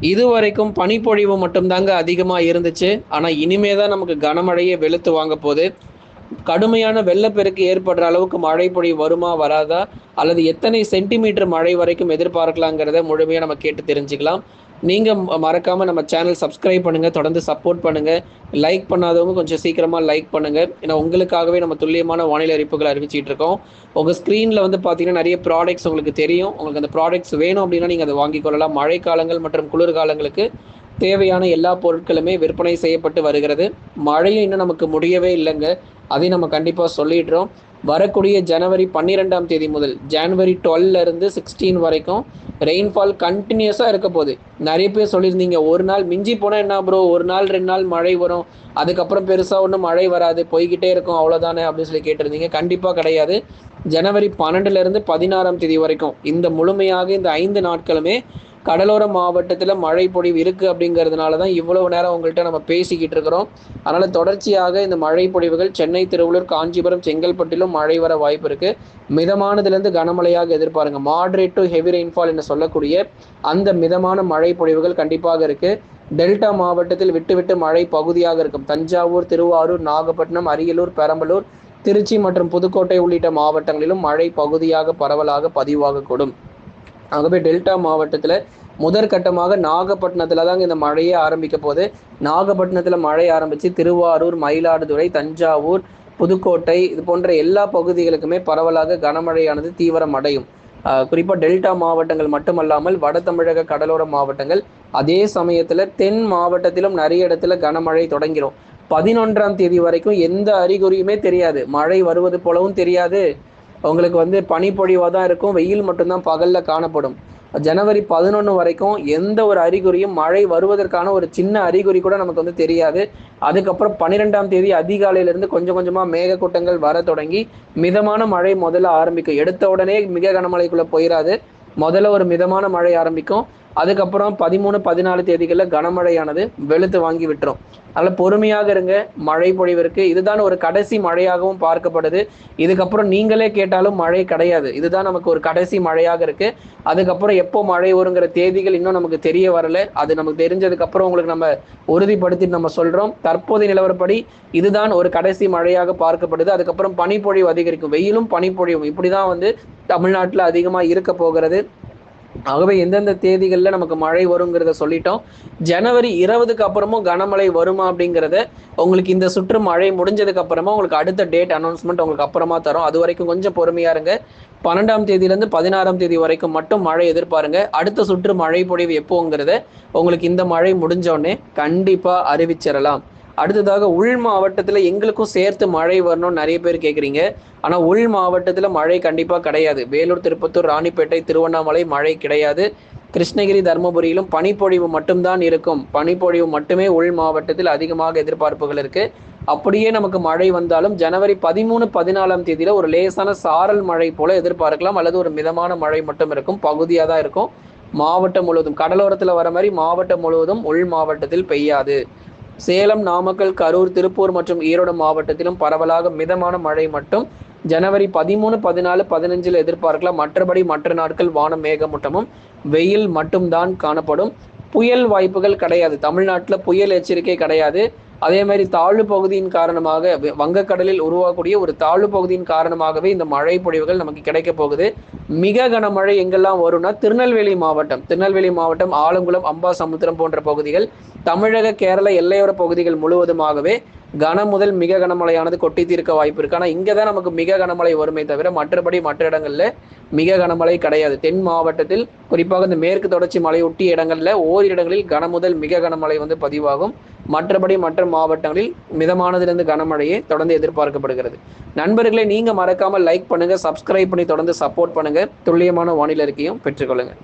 இது வரைக்கும் பனிப்பொழிவு மட்டும்தாங்க அதிகமாக இருந்துச்சு. ஆனால் இனிமே தான் நமக்கு கனமழையே வெளுத்து வாங்க போகுது. கடுமையான வெள்ளப்பெருக்கு ஏற்படுற அளவுக்கு மழை பொழிவு வருமா வராதா? அல்லது எத்தனை சென்டிமீட்டர் மழை வரைக்கும் எதிர்பார்க்கலாங்கிறத முழுமையாக நம்ம கேட்டு தெரிஞ்சுக்கலாம். நீங்கள் மறக்காமல் நம்ம சேனல் சப்ஸ்கிரைப் பண்ணுங்கள் தொடர்ந்து சப்போர்ட் பண்ணுங்கள் லைக் பண்ணாதவங்க கொஞ்சம் சீக்கிரமாக லைக் பண்ணுங்கள் ஏன்னா உங்களுக்காகவே நம்ம துல்லியமான வானிலை அறிவிப்புகள் அறிவிச்சிட்டு இருக்கோம். உங்கள் ஸ்க்ரீனில் வந்து பார்த்தீங்கன்னா நிறைய ப்ராடக்ட்ஸ் உங்களுக்கு தெரியும். உங்களுக்கு அந்த ப்ராடக்ட்ஸ் வேணும் அப்படின்னா நீங்கள் அதை வாங்கிக் கொள்ளலாம். மழை காலங்கள் மற்றும் குளிர்காலங்களுக்கு தேவையான எல்லா பொருட்களுமே விற்பனை செய்யப்பட்டு வருகிறது. மழையும் இன்னும் நமக்கு முடியவே இல்லைங்க. அதையும் நம்ம கண்டிப்பாக சொல்லிடுறோம். வரக்கூடிய ஜனவரி பன்னிரெண்டாம் தேதி முதல் ஜனவரி டுவெல்ல இருந்து சிக்ஸ்டீன் வரைக்கும் ரெயின்ஃபால் கண்டினியூஸாக இருக்க போகுது. நிறைய பேர் சொல்லியிருந்தீங்க ஒரு நாள் மிஞ்சி போனால் என்ன ப்ரோ ஒரு நாள் ரெண்டு நாள் மழை வரும். அதுக்கப்புறம் பெருசாக ஒன்றும் மழை வராது. போய்கிட்டே இருக்கும் அவ்வளோதானே அப்படின்னு சொல்லி கேட்டிருந்தீங்க. கண்டிப்பாக கிடையாது. ஜனவரி பன்னெண்டுலேருந்து பதினாறாம் தேதி வரைக்கும் இந்த முழுமையாக இந்த ஐந்து நாட்களுமே கடலோர மாவட்டத்தில் மழை பொழிவு இருக்குது அப்படிங்கிறதுனால தான் இவ்வளவு நேரம் உங்கள்கிட்ட நம்ம பேசிக்கிட்டு இருக்கிறோம். அதனால் தொடர்ச்சியாக இந்த மழை பொழிவுகள் சென்னை திருவள்ளூர் காஞ்சிபுரம் செங்கல்பட்டிலும் மழை வர வாய்ப்பு இருக்குது மிதமானதுலேருந்து கனமழையாக எதிர்பாருங்க. மாட்ரேட் டு ஹெவி ரெயின்ஃபால் என்று சொல்லக்கூடிய அந்த மிதமான மழை பொழிவுகள் கண்டிப்பாக இருக்குது டெல்டா மாவட்டத்தில் விட்டு விட்டு மழை பகுதியாக இருக்கும். தஞ்சாவூர் திருவாரூர் நாகப்பட்டினம் அரியலூர் பெரம்பலூர் திருச்சி மற்றும் புதுக்கோட்டை உள்ளிட்ட மாவட்டங்களிலும் மழை பகுதியாக பரவலாக பதிவாகக்கூடும். ஆகவே டெல்டா மாவட்டத்தில் முதற்கட்டமாக நாகப்பட்டினத்தில் தாங்க இந்த மழையே ஆரம்பிக்க போது நாகப்பட்டினத்தில் மழை ஆரம்பித்து திருவாரூர் மயிலாடுதுறை தஞ்சாவூர் புதுக்கோட்டை இது போன்ற எல்லா பகுதிகளுக்குமே பரவலாக கனமழையானது தீவிரம் அடையும். குறிப்பாக டெல்டா மாவட்டங்கள் மட்டுமல்லாமல் வட தமிழக கடலோர மாவட்டங்கள் அதே சமயத்தில் தென் மாவட்டத்திலும் நிறைய இடத்துல கனமழை தொடங்கிடும் பதினொன்றாம் தேதி வரைக்கும் எந்த அறிகுறியுமே தெரியாது. மழை வருவது போலவும் தெரியாது. உங்களுக்கு வந்து பனிப்பொழிவாக தான் இருக்கும். வெயில் மட்டும்தான் பகலில் காணப்படும். ஜனவரி பதினொன்று வரைக்கும் எந்த ஒரு அறிகுறியும் மழை வருவதற்கான ஒரு சின்ன அறிகுறி கூட நமக்கு வந்து தெரியாது. அதுக்கப்புறம் பன்னிரெண்டாம் தேதி அதிகாலையிலேருந்து கொஞ்சம் கொஞ்சமாக மேகக்கூட்டங்கள் வர தொடங்கி மிதமான மழை முதல்ல ஆரம்பிக்கும். எடுத்த உடனே மிக கனமழைக்குள்ளே போயிடாது முதல்ல ஒரு மிதமான மழை ஆரம்பிக்கும். அதுக்கப்புறம் பதிமூணு பதினாலு தேதிகளில் கனமழையானது வெளுத்து வாங்கி விட்டுரும். அதனால் பொறுமையாக இருங்க மழை பொழிவிற்கு இதுதான் ஒரு கடைசி மழையாகவும் பார்க்கப்படுது. இதுக்கப்புறம் நீங்களே கேட்டாலும் மழை கிடையாது. இதுதான் நமக்கு ஒரு கடைசி மழையாக இருக்கு. அதுக்கப்புறம் எப்போ மழை வருங்கிற தேதிகள் இன்னும் நமக்கு தெரிய வரல. அது நமக்கு தெரிஞ்சதுக்கு அப்புறம் உங்களுக்கு நம்ம உறுதிப்படுத்தி நம்ம சொல்றோம். தற்போதைய நிலவரப்படி இதுதான் ஒரு கடைசி மழையாக பார்க்கப்படுது. அதுக்கப்புறம் பனிப்பொழிவு அதிகரிக்கும். வெயிலும் பனிப்பொழிவும். இப்படிதான் வந்து தமிழ்நாட்டில் அதிகமாக இருக்க போகிறது. ஆகவே எந்தெந்த தேதிகளில் நமக்கு மழை வருங்கிறத சொல்லிட்டோம். ஜனவரி இருபதுக்கு அப்புறமும் கனமழை வருமா அப்படிங்கிறத உங்களுக்கு இந்த சுற்று மழை முடிஞ்சதுக்கு அப்புறமா உங்களுக்கு அடுத்த டேட் அனௌன்ஸ்மெண்ட் உங்களுக்கு அப்புறமா தரும். அது வரைக்கும் கொஞ்சம் பொறுமையா இருங்க. பன்னெண்டாம் தேதியிலேருந்து பதினாறாம் தேதி வரைக்கும் மட்டும் மழை எதிர்பாருங்க. அடுத்த சுற்று மழை பொழிவு எப்போங்கிறத உங்களுக்கு இந்த மழை முடிஞ்சோடனே கண்டிப்பாக அறிவிச்சிடலாம் அடுத்ததாக உள் மாவட்டத்தில் எங்களுக்கும் சேர்த்து மழை வரணும்னு நிறைய பேர் கேட்குறீங்க ஆனால் உள் மாவட்டத்தில் மழை கண்டிப்பாக கிடையாது. வேலூர் திருப்பத்தூர் ராணிப்பேட்டை திருவண்ணாமலை மழை கிடையாது. கிருஷ்ணகிரி தருமபுரியிலும் பனிப்பொழிவு மட்டும்தான் இருக்கும். பனிப்பொழிவு மட்டுமே உள் மாவட்டத்தில் அதிகமாக எதிர்பார்ப்புகள் இருக்கு. அப்படியே நமக்கு மழை வந்தாலும் ஜனவரி பதிமூணு பதினாலாம் தேதியில ஒரு லேசான சாரல் மழை போல எதிர்பார்க்கலாம். அல்லது ஒரு மிதமான மழை மட்டும் இருக்கும். பகுதியாக தான் இருக்கும். மாவட்டம் முழுவதும் கடலோரத்தில் வர மாதிரி மாவட்டம் முழுவதும் உள் மாவட்டத்தில் பெய்யாது. சேலம் நாமக்கல் கரூர் திருப்பூர் மற்றும் ஈரோடு மாவட்டத்திலும் பரவலாக மிதமான மழை மட்டும். ஜனவரி பதிமூணு பதினாலு பதினஞ்சில் எதிர்பார்க்கலாம். மற்றபடி மற்ற நாட்கள் வானம் மேகமூட்டமும் வெயில் மட்டும்தான் காணப்படும். புயல் வாய்ப்புகள் கிடையாது. தமிழ்நாட்டில் புயல் எச்சரிக்கை கிடையாது. அதே மாதிரி தாழ்வு பகுதியின் காரணமாக வங்கக்கடலில் உருவாகக்கூடிய ஒரு தாழ்வு பகுதியின் காரணமாகவே இந்த மழை பொழிவுகள் நமக்கு கிடைக்க போகுது. மிக கனமழை எங்கெல்லாம் வரும்னா திருநெல்வேலி மாவட்டம் திருநெல்வேலி மாவட்டம் ஆலங்குளம் அம்பா சமுத்திரம் போன்ற பகுதிகள் தமிழக கேரள எல்லையோர பகுதிகள் முழுவதுமாகவே கன முதல் மிக கனமழையானது கொட்டி தீர்க்க வாய்ப்பு இருக்கு. ஆனால் இங்கே தான் நமக்கு மிக கனமழை வருமே தவிர மற்றபடி மற்ற இடங்களில் மிக கனமழை கிடையாது. தென் மாவட்டத்தில் குறிப்பாக இந்த மேற்கு தொடர்ச்சி மலை ஒட்டிய இடங்களில் ஓரிரு இடங்களில் கன முதல் மிக கனமழை வந்து பதிவாகும். மற்றபடி மற்ற மாவட்டங்களில் மிதமானதிலிருந்து கனமழையே தொடர்ந்து எதிர்பார்க்கப்படுகிறது. நண்பர்களை நீங்க மறக்காம லைக் பண்ணுங்க சப்ஸ்கிரைப் பண்ணி தொடர்ந்து சப்போர்ட் பண்ணுங்க. துல்லியமான வானிலை அறிக்கையும் பெற்றுக்கொள்ளுங்க